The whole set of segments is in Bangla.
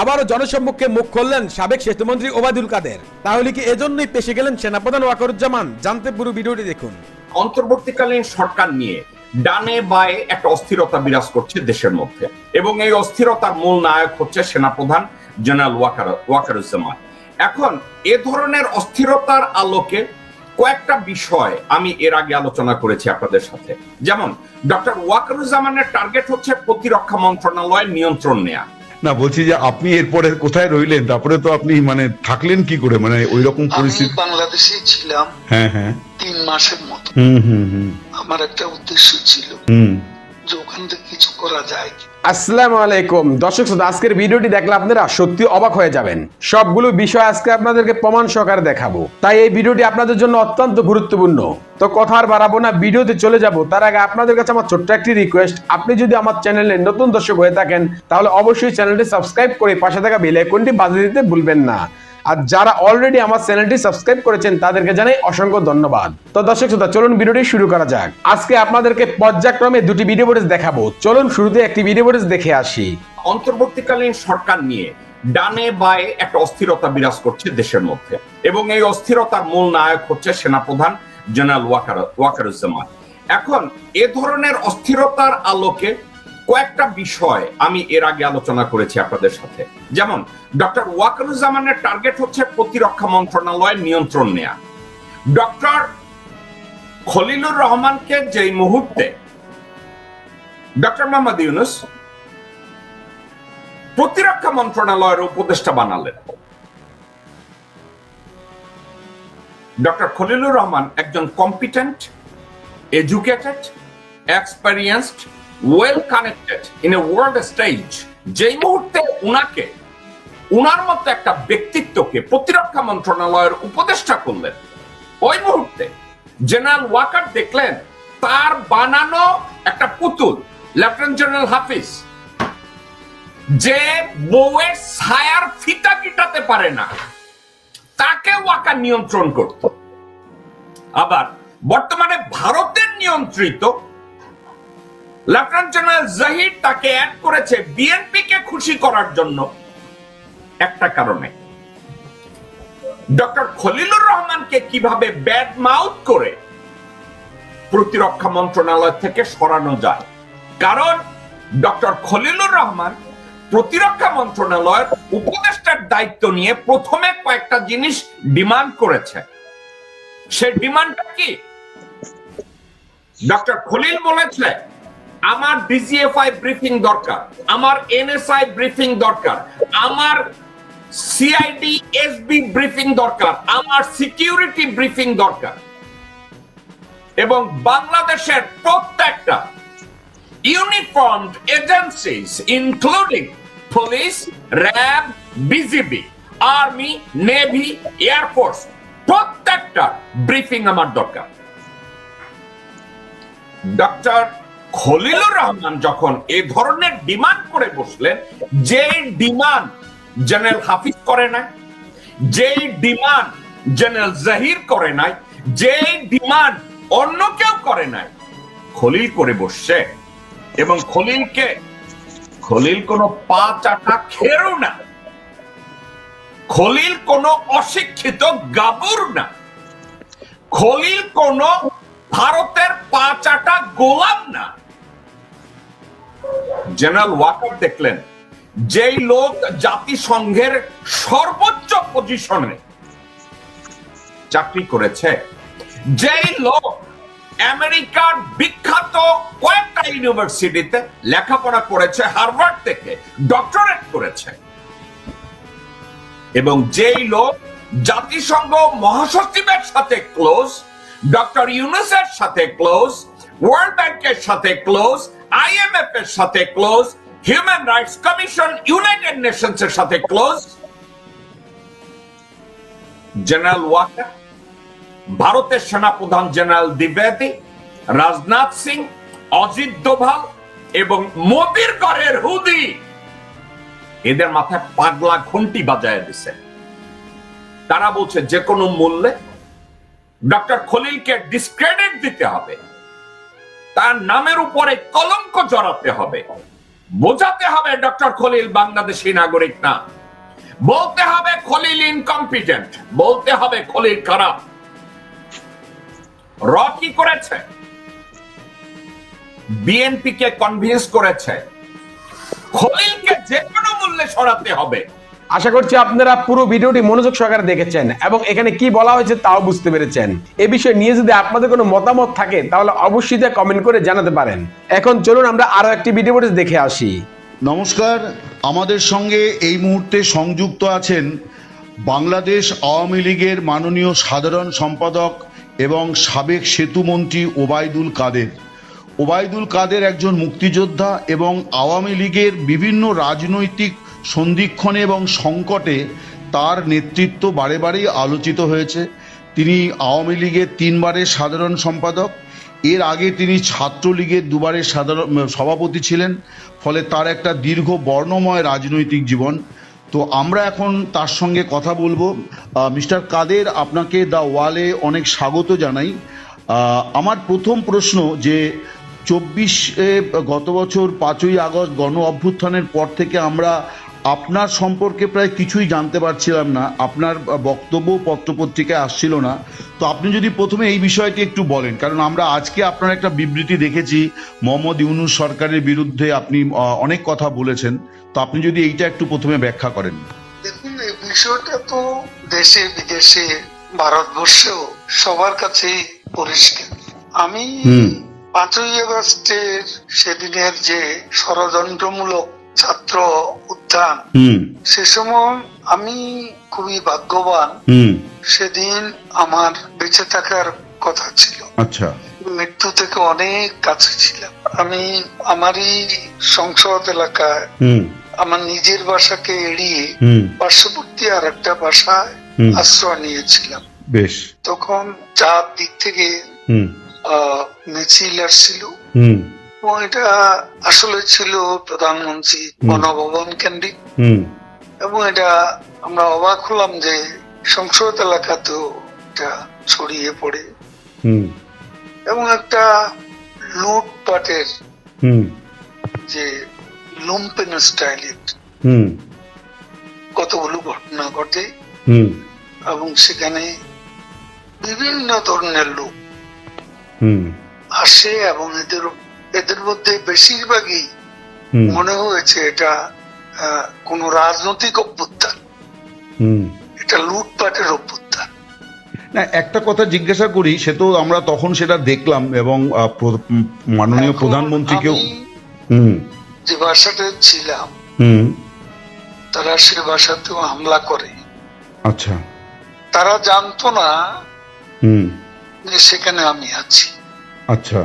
আবারও জনসম্মুখে মুখ খুললেন সাবেক সেতুমন্ত্রী ওবায়দুল কাদের। তাহলে কি এজন্যই পেশে গেলেন সেনাপ্রধান ওয়াকরুজ্জামান? জানতে পুরো ভিডিওটি দেখুন। অন্তর্বর্তীকালীন সরকার নিয়ে ডানে বায়ে একটা অস্থিরতা বিরাজ করছে দেশের মধ্যে। এবং এই অস্থিরতার মূল নায়ক হচ্ছে সেনাপ্রধান জেনারেল ওয়াকার ওয়াকারুজ্জামান। এখন এ ধরনের অস্থিরতার আলোকে কয়েকটা বিষয় আমি এর আগে আলোচনা করেছি আপনাদের সাথে। যেমন, ডক্টর ওয়াকারুজ্জামানের টার্গেট হচ্ছে প্রতিরক্ষা মন্ত্রণালয়ের নিয়ন্ত্রণ নেয়া। না বলছি যে আপনি এরপরে কোথায় রইলেন? তারপরে তো আপনি মানে থাকলেন কি করে? মানে ওই রকম পরিস্থিতি বাংলাদেশে ছিলাম হ্যাঁ হ্যাঁ। তিন মাসের মতো। হুম হুম হুম। আমার একটা উদ্দেশ্য ছিল। হুম। আসসালামু আলাইকুম। দেখলে আপনারা সত্যি অবাক হয়ে সবগুলো আজকে আপনাদেরকে প্রমাণ সহকারে দেখাবো। তাই এই ভিডিওটি আপনাদের জন্য অত্যন্ত গুরুত্বপূর্ণ। তো কথা আর বাড়াবো না, ভিডিওতে চলে যাব। তার আগে আপনাদের কাছে আমার ছোট্ট একটি রিকোয়েস্ট আপনি যদি আমার চ্যানেলে নতুন দর্শক হয়ে থাকেন, তাহলে অবশ্যই চ্যানেলটি সাবস্ক্রাইব করে পাশে থাকা বেল আইকনটি দিতে ভুলবেন না। আর যারা অলরেডি আমার চ্যানেলটি সাবস্ক্রাইব করেছেন, তাদেরকে জানাই অসংখ্য ধন্যবাদ। তো দর্শক শ্রোতা, চলুন ভিডিওটি শুরু করা যাক। আজকে আপনাদেরকে পর্যায়ক্রমে দুটি ভিডিও ফুটেজ দেখাবো। চলুন শুরুতে একটি ভিডিও ফুটেজ দেখে আসি। অন্তর্বর্তীকালীন সরকার নিয়ে ডানে বায়ে একটা অস্থিরতা বিরাজ করছে দেশের মধ্যে এবং এই অস্থিরতার মূল নায়ক হচ্ছে সেনাপ্রধান জেনারেল ওয়াকার ওয়াকারুজ্জামান। এখন এ ধরনের অস্থিরতার আলোকে কয়েকটা বিষয় আমি এর আগে আলোচনা করেছি আপনাদের সাথে। যেমন, ডক্টর ওয়াকারুজ্জামানের টার্গেট হচ্ছে প্রতিরক্ষা মন্ত্রণালয়ের নিয়ন্ত্রণ নেয়া। ডক্টর খলিলুর রহমানকে যেই মুহূর্তে ডক্টর মোহাম্মদ ইউনুস প্রতিরক্ষা মন্ত্রণালয়ের উপদেষ্টা বানালেন। ডক্টর খলিলুর রহমান একজন competent educated experienced well connected in a world stage যেই মুহূর্তে উনাকে, উনার মতো একটা ব্যক্তিত্বকে প্রতিরক্ষা মন্ত্রণালয়ের উপদেষ্টা করলেন, ওই মুহূর্তে জেনারেল ওয়াকার দেখলেন তার বানানো একটা পুতুল, লেফটেন্যান্ট জেনারেল হাফিজ, যে বউয়ের ছায়ার ফিতা কিটাতে পারে না, তাকে ওয়াকার নিয়ন্ত্রণ করত। আবার বর্তমানে ভারতের নিয়ন্ত্রিত লেফটেন্যান্ট জেনারেল জাহির তাকে অ্যাড করেছে বিএনপি খুশি করার জন্য। একটা কারণে। ডক্টর খলিলুর রহমানকে কীভাবে ব্যাড মাউথ করে প্রতিরক্ষা মন্ত্রণালয় থেকে সরানো যায়? কারণ ডক্টর খলিলুর রহমান প্রতিরক্ষা মন্ত্রণালয়ের উপদেষ্টার দায়িত্ব নিয়ে প্রথমে কয়েকটা জিনিস ডিমান্ড করেছে। সে ডিমান্ডটা কি? ডক্টর খলিল বলেছে আমার ডিজিএফআই ব্রিফিং দরকার আমার এনএসআই ব্রিফিং দরকার আমার সিআইডি এসবি ব্রিফিং দরকার আমার সিকিউরিটি ব্রিফিং দরকার। এবং বাংলাদেশের প্রত্যেকটা uniformed agencies, police, RAB, BGB, Army, Navy, Air Force, প্রত্যেকটা ব্রিফিং আমার দরকার। ডক্টর খলিলুর রহমান যখন এ ধরনের ডিমান্ড করে বসলেন যে ডিমান্ড জেনারেল হাফিজ করে নাই যে ডিমান্ড জেনারেল জাহির করে নাই যে ডিমান্ড অন্য কেউ করে নাই, খলিল করে বসছে। এবং খলিলকে, খলিল কোন পা চাটা খেরো না। খলিল কোন অশিক্ষিত গাবুর না। খলিল কোন ভারতের পা চাটা গোলাম না। জেনারেল ওয়াকার দেখলেন, যেই লোক জাতিসংঘের সর্বোচ্চ পজিশনে চাকরি করেছে, যেই লোক আমেরিকার বিখ্যাত কয়েকটা ইউনিভার্সিটিতে লেখাপড়া করেছে, হার্ভার্ড থেকে ডক্টরেট করেছে, এবং যেই লোক জাতিসংঘ মহাসচিবের সাথে ক্লোজ, ডক্টর ইউনুসের সাথে ক্লোজ, ওয়ার্ল্ড ব্যাংকের সাথে ক্লোজ আইএমএফ এর সাথে close human rights commission United Nations এর সাথে ক্লোজ জেনারেল ওয়াকার ভারতের সেনাপ্রধান জেনারেল দ্বিবেদী রাজনাথ সিং অজিত দোভাল এবং মোদির ঘরের হুদি। এদের মাথায় পাগলা ঘন্টি বাজায় দিছে। তারা বলছে, যে কোনো মূল্যে ডক্টর খলিলকে ডিসক্রেডিট দিতে হবে। তার নামের উপরে কলঙ্ক জড়াতে হবে। বোঝাতে হবে, ডক্টর খলিল বাংলাদেশি নাগরিক না। বলতে হবে খলিল ইনকম্পিটেন্ট বলতে হবে খলিল খারাপ। র কি করেছে? বিএনপি কে কনভিন্স করেছে। খলিলকে যে কোনো মূল্যে সরাতে হবে। আশা করছি আপনারা পুরো ভিডিওটি মনোযোগ সহকারে দেখেছেন এবং এখানে কি বলা হয়েছে তাও বুঝতে পেরেছেন। এ বিষয়ে নিয়ে যদি আপনাদের কোনো মতামত থাকে, তাহলে অবশ্যই তা কমেন্ট করে জানাতে পারেন। এখন চলুন আমরা আরও একটি ভিডিও দেখে আসি। নমস্কার, আমাদের সঙ্গে এই মুহূর্তে সংযুক্ত আছেন বাংলাদেশ আওয়ামী লীগের মাননীয় সাধারণ সম্পাদক এবং সাবেক সেতুমন্ত্রী ওবায়দুল কাদের। ওবায়দুল কাদের একজন মুক্তিযোদ্ধা এবং আওয়ামী লীগের বিভিন্ন রাজনৈতিক সন্ধিক্ষণে এবং সংকটে তার নেতৃত্ব বারে বারেই আলোচিত হয়েছে। তিনি আওয়ামী লীগের তিনবারের সাধারণ সম্পাদক। এর আগে তিনি ছাত্রলীগের দুবারের সাধারণ সভাপতি ছিলেন। ফলে তার একটা দীর্ঘ বর্ণময় রাজনৈতিক জীবন। তো আমরা এখন তার সঙ্গে কথা বলব। মিস্টার কাদের, আপনাকে দ্য ওয়ালে অনেক স্বাগত জানাই। আমার প্রথম প্রশ্ন যে, চব্বিশে গত বছর পাঁচই আগস্ট গণ অভ্যুত্থানের পর থেকে আমরা আপনার সম্পর্কে প্রায় কিছুই জানতে পারছিলাম না আপনার বক্তব্য পত্রপত্রিকায় আসছিল না। তো আপনি যদি প্রথমে এই বিষয়টি একটু বলেন কারণ আমরা আজকে আপনার একটা বিবৃতি দেখেছি মোহাম্মদ ইউনুস সরকারের বিরুদ্ধে আপনি অনেক কথা বলেছেন। তো আপনি যদি এইটা একটু প্রথমে ব্যাখ্যা করেন। দেখুন এই বিষয়টা তো দেশে বিদেশে ভারতবর্ষেও সবার কাছেই পরিষ্কার। আমি পাঁচই আগস্টের সেদিনের যে ষড়যন্ত্রমূলক ছাত্র উত্থান। সে সময় আমি খুবই ভাগ্যবান। সেদিন আমার বেঁচে থাকার কথা ছিল। আচ্ছা। মৃত্যু থেকে অনেক কাছে ছিলাম। আমি আমারই সংসদ এলাকায় আমার নিজের বাসাকে এড়িয়ে পার্শ্ববর্তী আর একটা বাসায় আশ্রয় নিয়েছিলাম। বেশ। তখন চার দিক থেকে মিছিল আসছিল। এটা আসলে ছিল প্রধানমন্ত্রী। গণভবন কেন্দ্রিক। এবং এটা আমরা অবাক হলাম যে সংসদ এলাকাতেও এটা ছড়িয়ে পড়ে। এবং একটা লুটপাটের যে লুম্পেন স্টাইলের হুম। কতগুলো ঘটনা ঘটে। হুম। এবং সেখানে বিভিন্ন ধরনের লোক হুম। আসে এবং এদের এদের মধ্যে বেশিরভাগই মনে হয়েছে এটা কোনো রাজনৈতিক অভ্যুত্থান। হুম। এটা লুটপাটের অভ্যুত্থান। না একটা কথা জিজ্ঞাসা করি সে তো আমরা তখন সেটা দেখলাম এবং মাননীয় প্রধানমন্ত্রীকেও যে বাসাতে ছিলাম হুম। তারা সে বাসাতেও হামলা করে। আচ্ছা। তারা জানতো না হুম। যে সেখানে আমি আছি। আচ্ছা।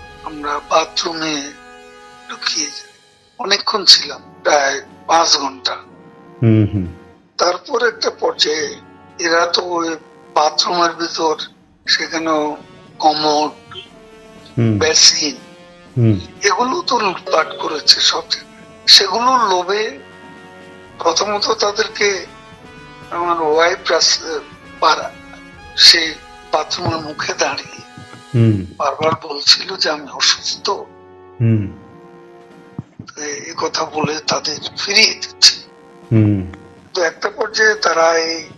আমরা বাথরুমে ঢুকিয়ে অনেকক্ষণ ছিলাম প্রায় পাঁচ ঘণ্টা। তারপর একটা পর্যায়ে এরা তো ওই বাথরুমের ভিতর সেখানেও কমোড বেসিন এগুলো তো লুটপাট করেছে সব। সেগুলোর লোভে প্রথমত তাদেরকে আমার ওয়াইফ সেই বাথরুমের মুখে দাঁড়িয়ে বারবার বলছিল যে আমি অসুস্থ। এই কথা বলে তাদের ফিরিয়ে দিচ্ছে। তো একটা পর্যায়ে তারা এই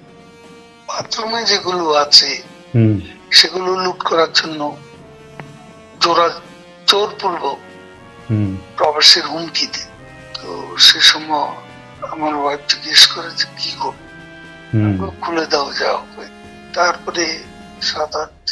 বাথরুমে যেগুলো আছে সেগুলো লুট করার জন্য জোরা জোরপূর্বক হুম। প্রবেশের হুমকি দেয়। তো সে সময় আমার ওয়াইফ জিজ্ঞেস করে যে কি করব? খুলে দাও যা হবে তারপরে সাত আট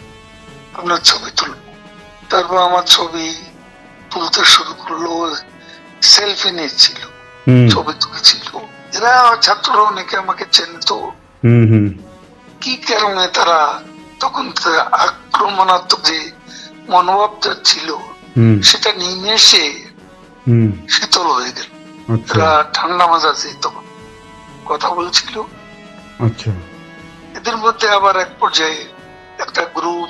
আপনার ছবি তুলব। তারপর আমার ছবি তুলতে শুরু করল সেলফি নিচ্ছিল ছবি তুলেছিল। এরা ছাত্ররা অনেকে আমাকে চেনতো। কি কারণে তারা তখন আক্রমণাত্মক যে মনোভাবটা ছিল সেটা নেমে এসে শীতল হয়ে গেল। আচ্ছা। এরা ঠান্ডা মাজাজে তখন কথা বলছিল। আচ্ছা। এদের মধ্যে আবার এক পর্যায়ে একটা গ্রুপ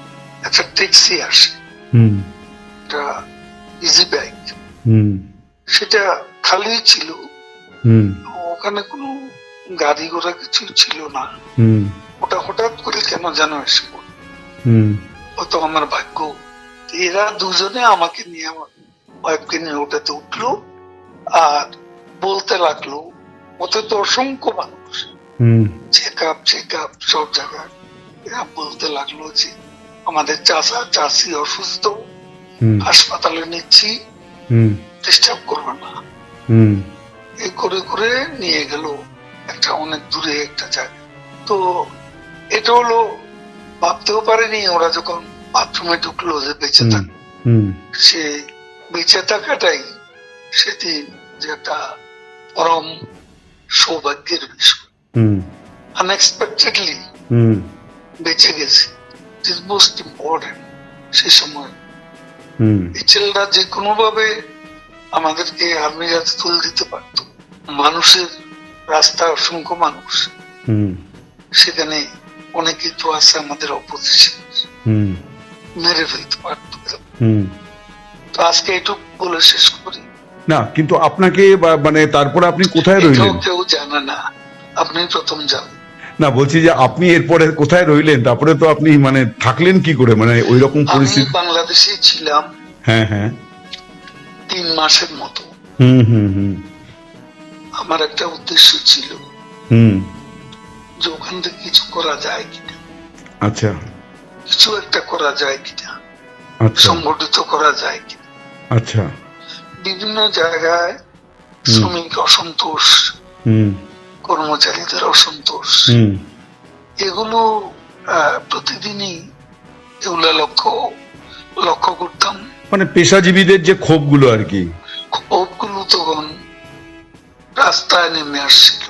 একটা ট্যাক্সি আসে। একটা ইজি সেটা খালি ছিল। ওখানে কোনো গাড়ি ঘোড়া কিছু ছিল না। ওটা হঠাৎ করে কেন যেন এসে। হুম। আমার ভাগ্য। এরা দুজনে আমাকে নিয়ে আমার ওয়াইফকে নিয়ে ওটাতে উঠল আর বলতে লাগল ওতে তো অসংখ্য মানুষ। হুম। চেক আপ চেক আপ সব জায়গায়। এরা বলতে লাগল যে আমাদের চাষা চাষি অসুস্থ হাসপাতালে নিচ্ছি ডিস্টার্ব করবে না। এই করে করে নিয়ে গেল একটা অনেক দূরে একটা জায়গা তো এটা হলো ভাবতেও পারেনি ওরা যখন বাথরুমে ঢুকলো যে বেঁচে হুম। থাক। সে বেঁচে থাকাটাই সেদিন যে একটা পরম সৌভাগ্যের বিষয়। হুম। আনএক্সপেক্টেডলি হুম। বেঁচে গেছে। ইট মোস্ট ইম্পর্টেন্ট সে সময় এই ছেলেরা যে কোনো ভাবে আমাদেরকে আর্মির হাতে তুলে দিতে পারত। মানুষের রাস্তা অসংখ্য মানুষ। সেখানে অনেকে তো আছে আমাদের অপোজিশন মেরে ফেলতে পারত তো আজকে এটুকু বলে শেষ করি। না কিন্তু আপনাকে মানে তারপরে আপনি কোথায় রইলেন? কেউ জানে না। আপনি প্রথম যাবেন না বলছি যে আপনি এরপরে কোথায় রইলেন? তারপরে তো আপনি মানে থাকলেন কি করে? মানে ওই রকম পরিস্থিতি বাংলাদেশে ছিলাম। হ্যাঁ হ্যাঁ। তিন মাসের মতো। হুম হুম হুম। আমার একটা উদ্দেশ্য ছিল হুম। যে ওখান থেকে কিছু করা যায় কিনা। আচ্ছা। কিছু একটা করা যায় কিনা। আচ্ছা। সংগঠিত করা যায় কিনা। আচ্ছা। বিভিন্ন জায়গায় শ্রমিক অসন্তোষ হুম। কর্মচারীদের অসন্তোষ। এগুলো প্রতিদিনই এগুলো লক্ষ্য লক্ষ্য করতাম। মানে পেশাজীবীদের যে ক্ষোভগুলো আর কি। ক্ষোভগুলো তখন রাস্তায় নেমে আসছিল।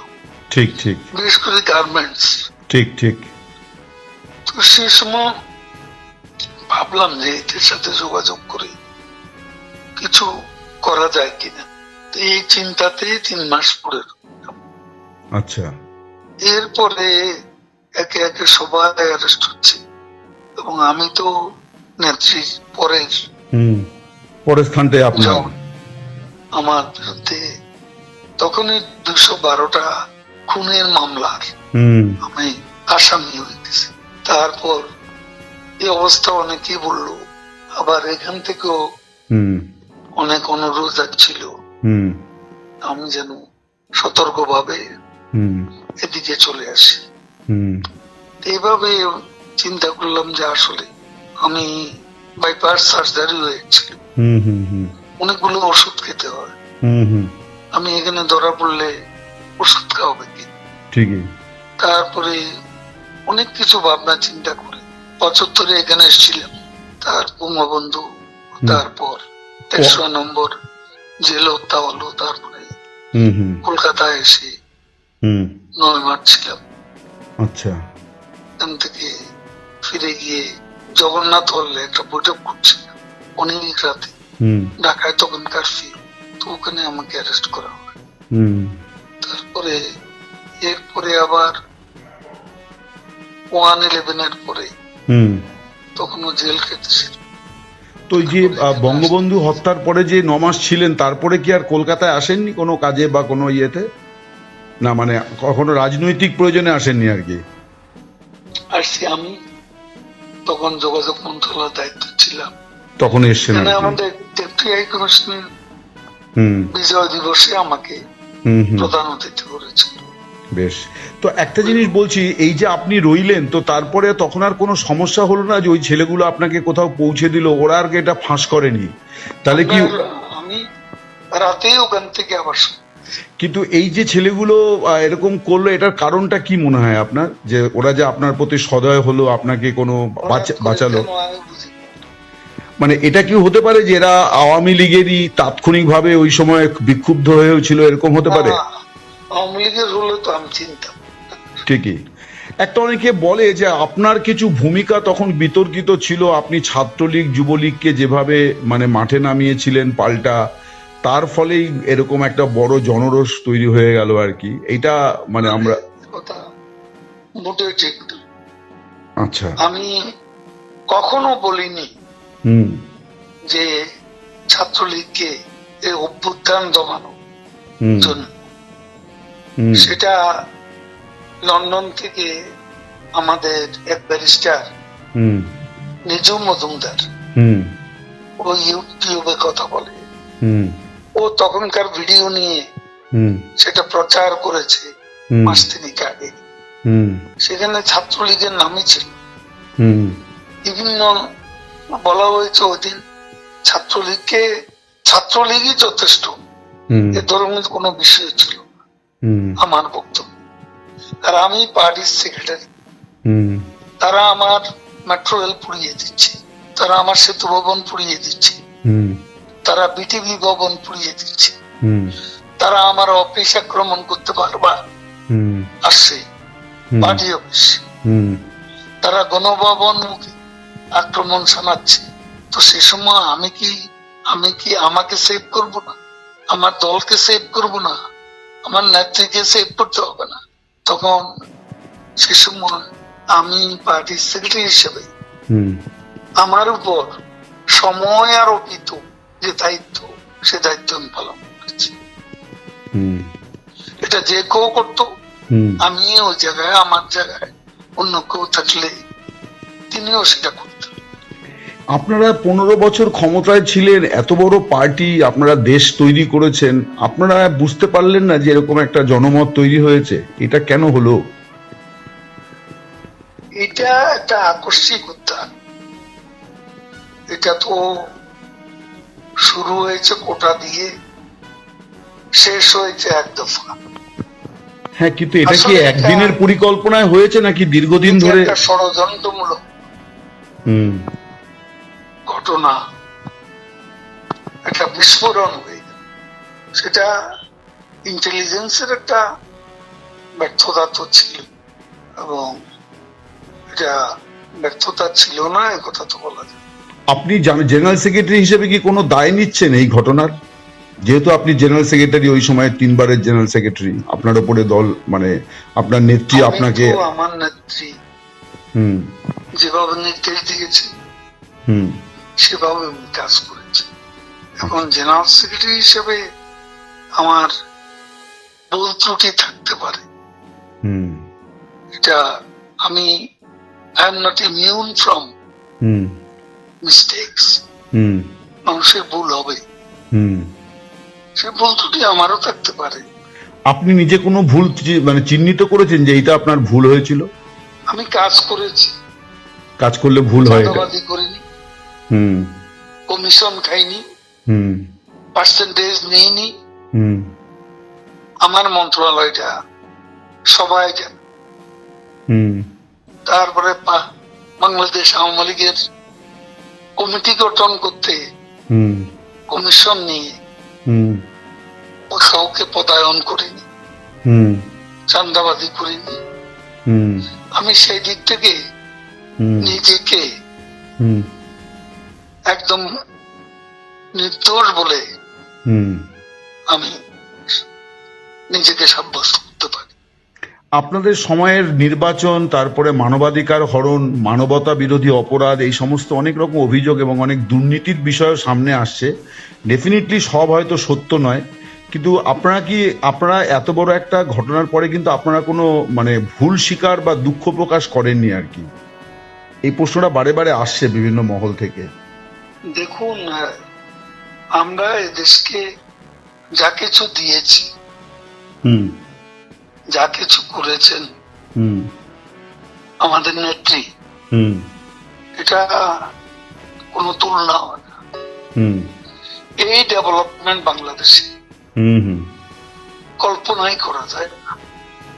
ঠিক ঠিক। বিশেষ করে গার্মেন্টস ঠিক ঠিক। তো সে সময় ভাবলাম যে এদের সাথে যোগাযোগ করে কিছু করা যায় কিনা। তো এই চিন্তাতে তিন মাস পরে। আচ্ছা। এরপরে একে একে সবাই অ্যারেস্ট হচ্ছে। এবং আমি তো নেত্রী পরের হুম। পরের স্থানটাই আপনার? আমার বিরুদ্ধে তখনই দুশো বারোটা খুনের মামলার হুম। আমি আসামি হয়ে গেছি। তারপর এই অবস্থা অনেকেই বলল আবার এখান থেকেও হুম। অনেক অনুরোধ যাচ্ছিল হুম। আমি যেন সতর্কভাবে এদিকে চলে আসি। এইভাবে চিন্তা করলাম যে আসলে আমি বাইপাস সার্জারি হয়েছিল অনেকগুলো ওষুধ খেতে হয়। আমি এখানে ধরা পড়লে ওষুধ খাওয়াবে কি? ঠিকই। তারপরে অনেক কিছু ভাবনা চিন্তা করে পঁচাত্তরে এখানে এসেছিলাম। তার বঙ্গবন্ধু তারপর তেরোশো নম্বর জেল হত্যা হলো তারপরে হুম হুম। কলকাতায় এসে হুম। ছিলাম আচ্ছা। এখান থেকে ফিরে গিয়ে জগন্নাথ হলে একটা বৈঠক অনেক রাতে। ঢাকায় তখন কারফিউ তো ওখানে আমাকে অ্যারেস্ট করা হয় তারপরে এরপরে আবার ওয়ান ইলেভেনের পরে হুম। তখনও জেল খেটেছি। তো যে বঙ্গবন্ধু হত্যার পরে যে নমাস ছিলেন তারপরে কি আর কলকাতায় আসেননি কোনো কাজে বা কোনো ইয়েতে? না মানে কখনো রাজনৈতিক প্রয়োজনে আসেননি আর কি। আসছি আমি তখন যোগাযোগ মন্ত্রণালয়ের দায়িত্ব ছিলাম। তখন এসছেন। আমাদের ডেপুটি হাই কমিশনার বিজয় দিবসে আমাকে প্রধান অতিথি করেছিল। বেশ। তো একটা জিনিস বলছি এই যে আপনি রইলেন তো তারপরে তখন আর কোনো সমস্যা হলো না যে ওই ছেলেগুলো আপনাকে কোথাও পৌঁছে দিল ওরা আর কি এটা ফাঁস করেনি? তাহলে কি আমি রাতেই ওখান থেকে আবার কিন্তু এই যে ছেলেগুলো এরকম করল এটার কারণটা কি মনে হয় আপনার? যে ওরা যে আপনার প্রতি সদয় হলো আপনাকে কোনো বাঁচা- বাঁচালো। মানে এটা কি হতে পারে যে এরা আওয়ামী লীগেরই তাৎক্ষণিকভাবে ওই সময় বিক্ষুব্ধ হয়েও ছিল এরকম হতে পারে? আওয়ামী লীগের হলে তো আমি চিনতাম। ঠিকই। একটা অনেকে বলে যে আপনার কিছু ভূমিকা তখন বিতর্কিত ছিল আপনি ছাত্রলীগ যুবলীগকে যেভাবে মানে মাঠে নামিয়েছিলেন পাল্টা তার ফলেই এরকম একটা বড় জনরোষ তৈরি হয়ে গেল আর কি। এটা মানে আমরা কথা মোটেও ঠিক আচ্ছা। আমি কখনো বলিনি হুম। যে ছাত্রলীগকে এই অভ্যুত্থান জন্য। সেটা লন্ডন থেকে আমাদের এক ব্যারিস্টার হুম। নিজু মজুমদার হুম। ও ইউটিউবে কথা বলে। হুম। ও তখনকার ভিডিও নিয়ে সেটা প্রচার করেছে মাস তিনিক আগে। সেখানে ছাত্রলীগের নামই ছিল। বিভিন্ন বলা হয়েছে ওই দিন ছাত্রলীগকে ছাত্রলীগই যথেষ্ট। এ ধরনের কোনো বিষয় ছিল আমার বক্তব্য। আর আমি পার্টির সেক্রেটারি। তারা আমার মেট্রো রেল পুড়িয়ে দিচ্ছে। তারা আমার সেতু ভবন পুড়িয়ে দিচ্ছে। তারা বিটিভি ভবন পুড়িয়ে দিচ্ছে। তারা আমার অফিস আক্রমণ করতে পারবা। আসছে। Party office. তারা গণভবন মুখে আক্রমণ শোনাচ্ছে তো সে সময় আমি কি আমি কি আমাকে সেভ করব না? আমার দলকে সেভ করব না? আমার নেত্রীকে সেভ করতে হবে না? তখন সে সময় আমি পার্টির সেক্রেটারি হিসেবে আমার উপর সময় আরোপিত যে দায়িত্ব সে দায়িত্ব আমি পালন করেছি। এটা যে কেউ করতো আমি ওই জায়গায় আমার জায়গায় অন্য কেউ থাকলে তিনিও সেটা করতেন। আপনারা পনেরো বছর ক্ষমতায় ছিলেন এত বড় পার্টি আপনারা দেশ তৈরি করেছেন আপনারা বুঝতে পারলেন না যে এরকম একটা জনমত তৈরি হয়েছে এটা কেন হলো? এটা একটা আকস্মিক উত্থান এটা তো শুরু হয়েছে কোটা দিয়ে শেষ হয়েছে এক দফা। হ্যাঁ কিন্তু এটা কি একদিনের পরিকল্পনায় হয়েছে নাকি দীর্ঘদিন ধরে? একটা ষড়যন্ত্রমূলক হুম। ঘটনা একটা বিস্ফোরণ হয়ে সেটা ইন্টেলিজেন্সের একটা ব্যর্থতা তো ছিল এবং এটা ব্যর্থতা ছিল না এ কথা তো বলা যায়। আপনি জেনারেল সেক্রেটারি হিসেবে কি কোনো দায় নিচ্ছেন এই ঘটনার? যেহেতু আপনি জেনারেল সেক্রেটারি ওই সময় তিনবারের জেনারেল সেক্রেটারি। আপনার উপরে দল মানে আপনার নেত্রী আপনাকে আমার নেত্রী। হুম। যেভাবে নির্দেশ দিয়েছে হুম। সেভাবে আমি কাজ করেছি। এখন জেনারেল সেক্রেটারি হিসেবে আমার ভুল ত্রুটি থাকতে পারে। হুম। এটা আমি I am not immune from hmm. Mistakes মানুষের ভুল হবে। সে ভুল ত্রুটি আমারও থাকতে পারে। আপনি নিজে কোনো ভুল মানে চিহ্নিত করেছেন যে এইটা আপনার ভুল হয়েছিল? আমি কাজ করেছি। কাজ করলে ভুল হয় এটা চাঁদাবাজি করিনি। হুম। কমিশন খাইনি। হুম। পার্সেন্টেজ নিইনি। হুম। আমার মন্ত্রণালয়টা সবাই জানে। হুম। তারপরে বাংলাদেশ আওয়ামী লীগের কমিটি গঠন করতে কমিশন নিয়ে কাউকে পদায়ন করিনি চান্দাবাদি করিনি। আমি সেই দিক থেকে নিজেকে একদম নির্দোষ বলে হুম। আমি নিজেকে সাব্যস্ত আপনাদের সময়ের নির্বাচন তারপরে মানবাধিকার হরণ মানবতা বিরোধী অপরাধ এই সমস্ত অনেক রকম অভিযোগ এবং অনেক দুর্নীতির বিষয়ও সামনে আসছে। ডেফিনেটলি সব হয়তো সত্য নয়। কিন্তু আপনারা কি আপনারা এত বড় একটা ঘটনার পরে কিন্তু আপনারা কোনো মানে ভুল স্বীকার বা দুঃখ প্রকাশ করেননি আর কি? এই প্রশ্নটা বারে বারে আসছে বিভিন্ন মহল থেকে। দেখুন আমরা এদেশকে যা কিছু দিয়েছি হুম। যা কিছু করেছেন আমাদের নেত্রী এটা কোনো তুলনা হয় না। এই ডেভেলপমেন্ট বাংলাদেশে কল্পনাই করা যায় না।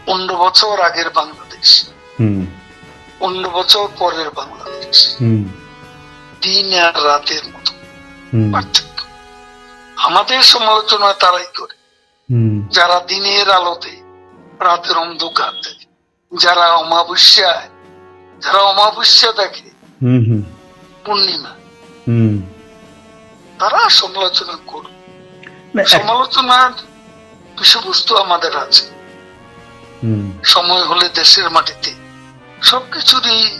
পনেরো বছর আগের বাংলাদেশ হুম। পনেরো বছর পরের বাংলাদেশ হুম। দিন আর রাতের মতো পার্থক্য। আমাদের সমালোচনা তারাই করে। যারা দিনের আলোতে রাতের অন্ধকার দেখে। যারা অমাবস্যায় যারা অমাবস্যা দেখে হুম হুম। পূর্ণিমা তারা সমালোচনা করবে সমালোচনার বিষয়বস্তু আমাদের আছে। হুম। সময় হলে দেশের মাটিতে সবকিছুরই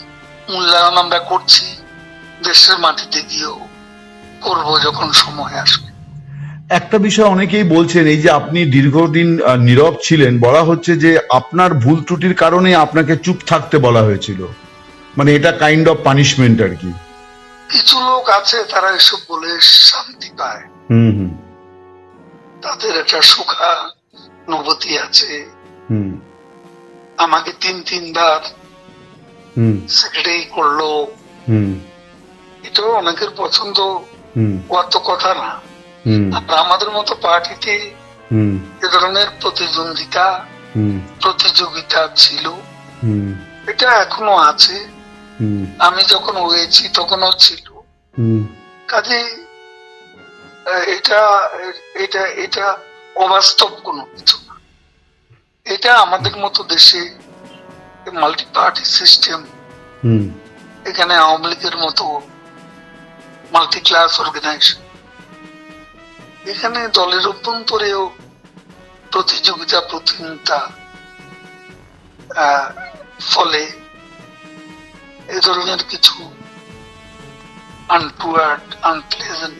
মূল্যায়ন আমরা করছি। দেশের মাটিতে গিয়েও করব যখন সময় আসবে। একটা বিষয় অনেকেই বলছেন এই যে আপনি দীর্ঘদিন নীরব ছিলেন বলা হচ্ছে যে আপনার ভুল ত্রুটির কারণে আপনাকে চুপ থাকতে বলা হয়েছিল। মানে এটা কাইন্ড অফ পানিশমেন্ট আর কি। কিছু লোক আছে তারা এসব বলে শান্তি পায়। হুম হুম। তাদের একটা সুখা অনুভূতি আছে। হুম। আমাকে তিন তিনবার হুম। সেক্রেটারি করল। হুম। এটাও অনেকের পছন্দ। হুম। হওয়ার তো কথা না। আর আমাদের মতো পার্টিতে এ ধরনের প্রতিদ্বন্দ্বিতা প্রতিযোগিতা ছিল। এটা এখনও আছে। আমি যখন হয়েছি তখনও ছিল। কাজে এটা এটা এটা অবাস্তব কোনো কিছু না। এটা আমাদের মতো দেশে মাল্টি পার্টি সিস্টেম হুম। এখানে আওয়ামী লীগের মতো মাল্টি ক্লাস অর্গানাইজেশন এখানে দলের অভ্যন্তরেও প্রতিযোগিতা প্রতিযোগিতা ফলে এ ধরনের কিছু আনটুয়ার্ড আনপ্লেজেন্ট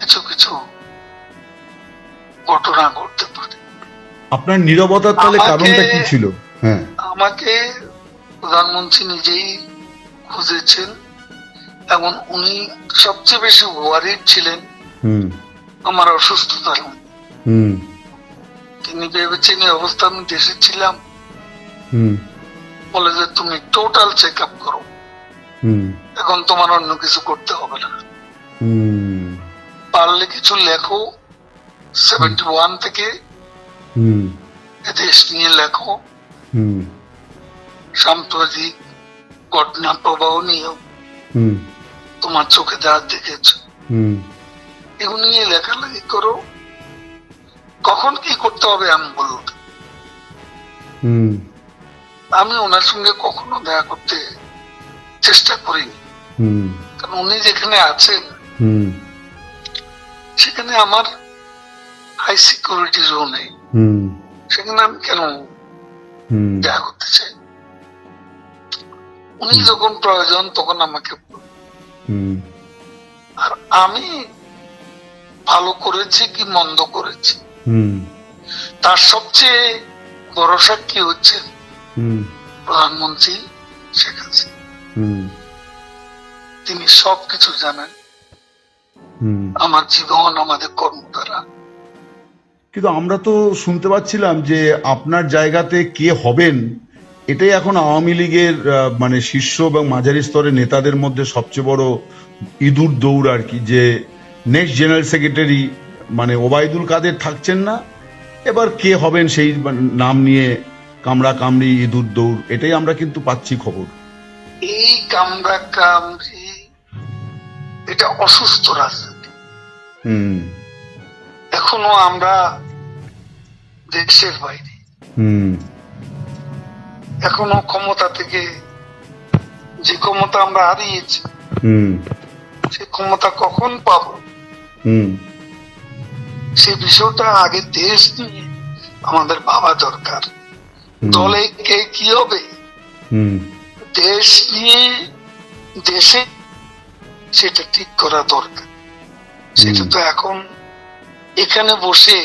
কিছু কিছু ঘটনা ঘটতে পারে। আপনার নীরবতার তাহলে আমাকে- কারণটা কি ছিল? হ্যাঁ। আমাকে প্রধানমন্ত্রী নিজেই খুঁজেছেন এবং উনি সবচেয়ে বেশি ওয়ারিড ছিলেন হুম। আমার অসুস্থতার মধ্যে। হুম। তিনি ভেবেছেন এই অবস্থা আমি দেশে ছিলাম। হুম। বলে যে তুমি টোটাল চেক আপ করো। হুম। এখন তোমার অন্য কিছু করতে হবে না। হুম। পারলে কিছু লেখো। সেভেন্টি ওয়ান থেকে হুম। দেশ নিয়ে লেখো। হুম। সাম্প্রতিক ঘটনা প্রবাহ নিয়েও তোমার চোখে যা দেখেছ। হুম। এগুলো নিয়ে লেখালেখি করো। কখন কি করতে হবে আমি বলব আমি ওনার সঙ্গে কখনো দেখা করতে চেষ্টা করিনি। কারণ উনি যেখানে আছেন সেখানে আমার হাই সিকিউরিটি জোনে সেখানে আমি কেন হুম। দেখা করতে চাই? উনি যখন প্রয়োজন তখন আমাকে। আর আমি ভালো করেছে কি মন্দ করেছে? হুম। তার সবচেয়ে বড় সাক্ষী হচ্ছে? হুম। প্রধানমন্ত্রী শেখ হাসিনা। হুম। তিনি সবকিছু জানেন। হুম। আমার জীবন আমাদের কর্ম দ্বারা কিন্তু আমরা তো শুনতে পাচ্ছিলাম যে আপনার জায়গাতে কে হবেন এটাই এখন আওয়ামী লীগের মানে শীর্ষ এবং মাঝারি স্তরের নেতাদের মধ্যে সবচেয়ে বড় ইঁদুর দৌড় আর কি যে নেক্সট জেনারেল সেক্রেটারি মানে ওবায়দুল কাদের থাকছেন না এবার কে হবেন সেই নাম নিয়ে কামড়া কামড়ি ইঁদুর দৌড় এটাই আমরা কিন্তু পাচ্ছি খবর। এই কামরা কামড়ি এটা অসুস্থ রাজনীতি। হুম। এখনও আমরা দেশের বাইরে। হুম। এখনও ক্ষমতা থেকে যে ক্ষমতা আমরা হারিয়েছি হুম। সে ক্ষমতা কখন পাবো? সে বিষয়টা আগে দেশ নিয়ে আমাদের ভাবা দরকার। দলে কে কি হবে? দেশ নিয়ে দেশে সেটা ঠিক করা দরকার। সেটা তো এখন এখানে বসে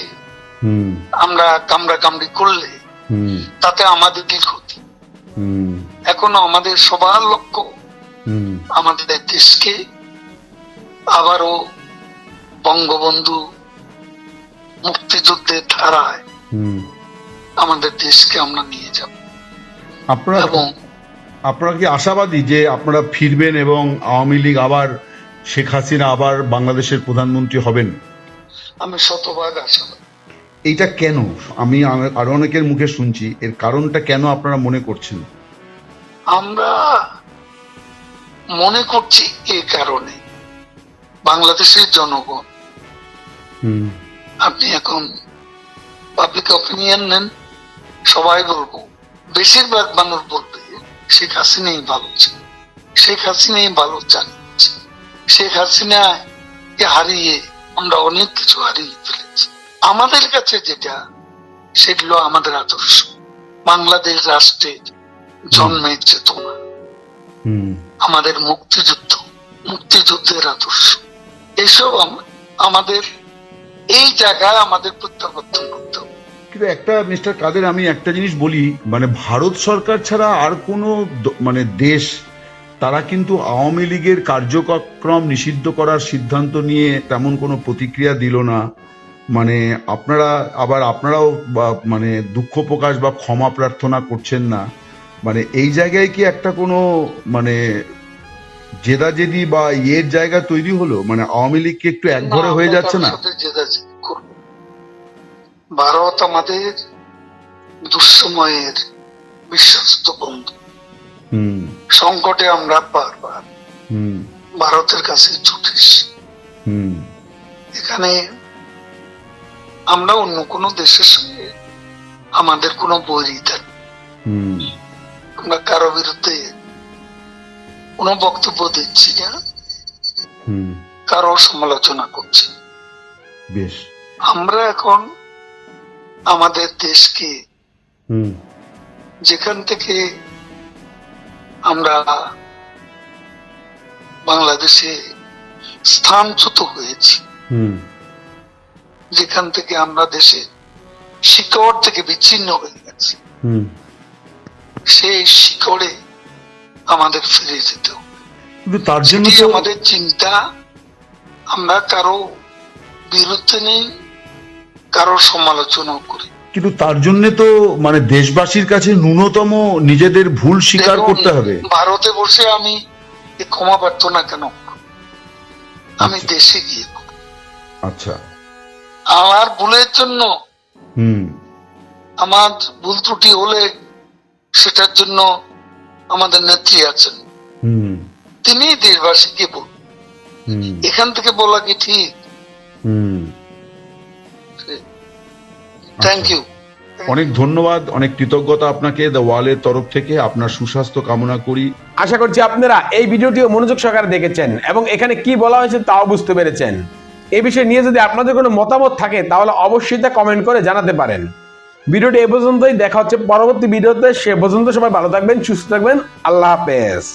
হুম। আমরা কামড়া কামড়ি করলে তাতে আমাদের কি ক্ষতি? হুম। এখনও আমাদের সবার লক্ষ্য হুম। আমাদের দেশকে আবারও বঙ্গবন্ধু মুক্তিযুদ্ধের ধারায় আমাদের দেশকে আমরা নিয়ে যাব। আপনারা এবং আপনারা কি আশাবাদী যে আপনারা ফিরবেন এবং আওয়ামী লীগ আবার শেখ হাসিনা আবার বাংলাদেশের প্রধানমন্ত্রী হবেন? আমি শতভাগ আশাবাদী। এইটা কেন? আমি আরও অনেকের মুখে শুনছি। এর কারণটা কেন আপনারা মনে করছেন? আমরা মনে করছি এই কারণে। বাংলাদেশের জনগণ আপনি এখন পাবলিক অপিনিয়ন নেন সবাই বলব। বেশিরভাগ মানুষ বলবে শেখ হাসিনাই ভালো ছিল শেখ হাসিনাই ভালো চালিয়েছে শেখ হাসিনা কে হারিয়ে আমরা অনেক কিছু হারিয়ে ফেলেছি। আমাদের কাছে যেটা সেগুলো আমাদের আদর্শ। বাংলাদেশ রাষ্ট্রের জন্মের চেতনা। হুম। আমাদের মুক্তিযুদ্ধ মুক্তিযুদ্ধের আদর্শ। এসব আমাদের এই জায়গায় আমাদের প্রত্যাবর্তন করতে হবে। কিন্তু একটা মিস্টার কাদের, আমি একটা জিনিস বলি মানে ভারত সরকার ছাড়া আর কোনো মানে দেশ, তারা কিন্তু আওয়ামী লীগের কার্যক্রম নিষিদ্ধ করার সিদ্ধান্ত নিয়ে তেমন কোনো প্রতিক্রিয়া দিল না। মানে আপনারা, আবার আপনারাও মানে দুঃখ প্রকাশ বা ক্ষমা প্রার্থনা করছেন না। মানে এই জায়গায় কি একটা কোনো মানে জেদাজেদি বা ইয়ের জায়গা তৈরি হলো? মানে আওয়ামী লীগ কি একটু একঘরে হয়ে যাচ্ছে না। ভারত আমাদের দুঃসময়ের বিশ্বস্ত বন্ধু। সংকটে আমরা বারবার হুম। ভারতের কাছে হুম। এখানে আমরা অন্য কোনো দেশের সঙ্গে আমাদের কোনো বৈরিতা আমরা কারও বিরুদ্ধে কোনো বক্তব্য দিচ্ছি না কারও সমালোচনা করছি বেশ। আমরা এখন আমাদের দেশকে যেখান থেকে আমরা বাংলাদেশে স্থানচ্যুত হয়েছি হুম। যেখান থেকে আমরা দেশে শিকড় থেকে বিচ্ছিন্ন হয়ে গেছি। হুম। সেই শিকড়ে আমাদের ফিরে যেত কিন্তু তার জন্য আমাদের চিন্তা আমরা কারও বিরুদ্ধে নেই কারও সমালোচনাও করি। কিন্তু তার জন্য তো মানে দেশবাসীর কাছে ন্যূনতম নিজেদের ভুল স্বীকার করতে হবে। ভারতে বসে আমি ক্ষমা প্রার্থনা কেন আমি দেশে গিয়ে আচ্ছা। আমার ভুলের জন্য হুম। আমার ভুল ত্রুটি হলে সেটার জন্য আমাদের নেত্রী আছেন। হুম। তিনি দেশবাসীকে বল এখান থেকে বলা কি ঠিক? থ্যাংক ইউ অনেক ধন্যবাদ অনেক কৃতজ্ঞতা আপনাকে দ্য ওয়ালের তরফ থেকে। আপনার সুস্বাস্থ্য কামনা করি। আশা করছি আপনারা এই ভিডিওটিও মনোযোগ সহকারে দেখেছেন এবং এখানে কি বলা হয়েছে তাও বুঝতে পেরেছেন। এই বিষয় নিয়ে যদি আপনাদের কোনো মতামত থাকে তাহলে অবশ্যই তা কমেন্ট করে জানাতে পারেন। ভিডিওটি এ পর্যন্তই। দেখা হচ্ছে পরবর্তী ভিডিওতে। সে পর্যন্ত সবাই ভালো থাকবেন, সুস্থ থাকবেন। আল্লাহ হাফেজ।